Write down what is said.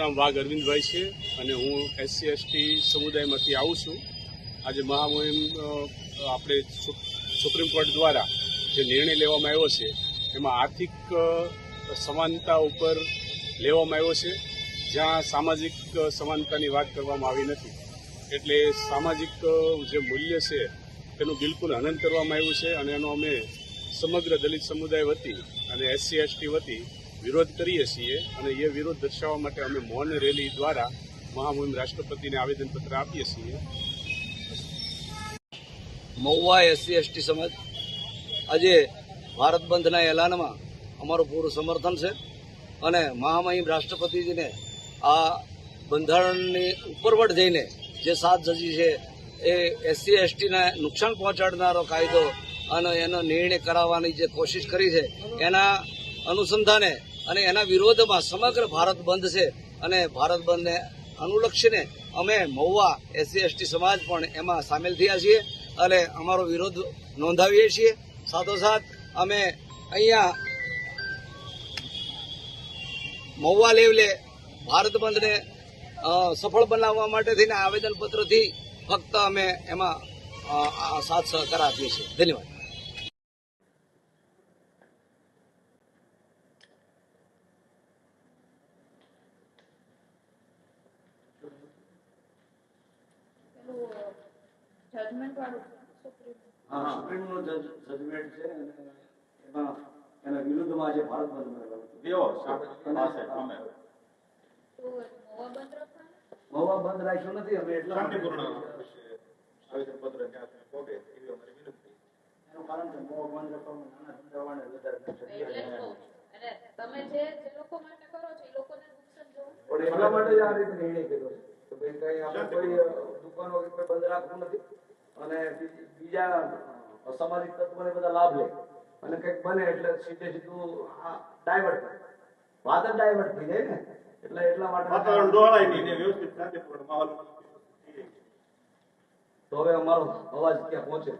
નામ વાઘ અરવિંદભાઈ છે અને હું એસસી એસટી સમુદાયમાંથી આવું છું. આજે મહામહિમ આપણે સુપ્રીમ કોર્ટ દ્વારા જે નિર્ણય લેવામાં આવ્યો છે, એમાં આર્થિક સમાનતા ઉપર લેવામાં આવ્યો છે. જ્યાં સામાજિક સમાનતાની વાત કરવામાં આવી નથી. એટલે સામાજિક જે મૂલ્ય છે, તેનું બિલકુલ હનન કરવામાં આવ્યું છે અને એનો અમે સમગ્ર દલિત સમુદાય વતી અને એસસી એસટી વતી વિરોધ કરીએ છીએ અને એ વિરોધ દર્શાવવા માટે અમે મૌન રેલી દ્વારા મહામહિમ રાષ્ટ્રપતિને આવેદનપત્ર આપીએ છીએ. મહુવા એસસી એસટી સમાજ આજે ભારત બંધના એલાનમાં અમારું પૂરું સમર્થન છે અને મહામહિમ રાષ્ટ્રપતિજીને આ બંધારણની ઉપરવટ જઈને જે સાત જજી છે એ એસસી એસટીને નુકસાન પહોંચાડનારો કાયદો અને એનો નિર્ણય કરાવવાની જે કોશિશ કરી છે એના અનુસંધાને અને એના વિરોધમાં સમગ્ર ભારત બંધ છે. અને ભારત બંધને અનુલક્ષીને અમે મહુવા એસસી એસટી સમાજ પણ એમાં સામેલ થયા છીએ અને અમારો વિરોધ નોંધાવીએ છીએ. સાથોસાથ અમે અહીંયા મહુવા લેવલે ભારત બંધને સફળ બનાવવા માટે થઈને આવેદનપત્રથી ફક્ત અમે એમાં સાથ સહકાર આપીએ છીએ. ધન્યવાદ. જજમેન્ટ વાળું સુપ્રીમ હા જજમેન્ટ છે અને એમાં એના વિરુદ્ધમાં જે ભારત બંધ અમે મોવા બંધ રાખવાના? મહુવા બંધ રાખ્યો નથી અમે એટલા માટે- શાંતિપૂર્ણ આવેદનપત્ર ત્યાં પહોંચે એવી અમારી વિનંતી. એનું કારણ છે મહુવા બંધ રાખવામાં નાના ધંધાવાળાને વધારે તમે જે લોકો માટે કરો છો એ લોકોને નુકસાન જવું એટલા માટે જ આ રીતે નિર્ણય કર્યો છે. કે ભાઈ કઈ આપણે કોઈ દુકાનો કે કોઈ બંધ રાખવું નથી. અને બીજા અસામાજિક તત્વોને બધા લાભ લે. અને કંઈક બને એટલે સીધે સીધું ડાયવર્ટ વાત જ ડાયવર્ટ થઈ જાય ને. એટલે એટલા માટે વાતાવરણ ડોળાય નહીં વ્યવસ્થિત શાંતિપૂર્ણ માહોલ તો હવે અમારો અવાજ ક્યાં પહોંચે?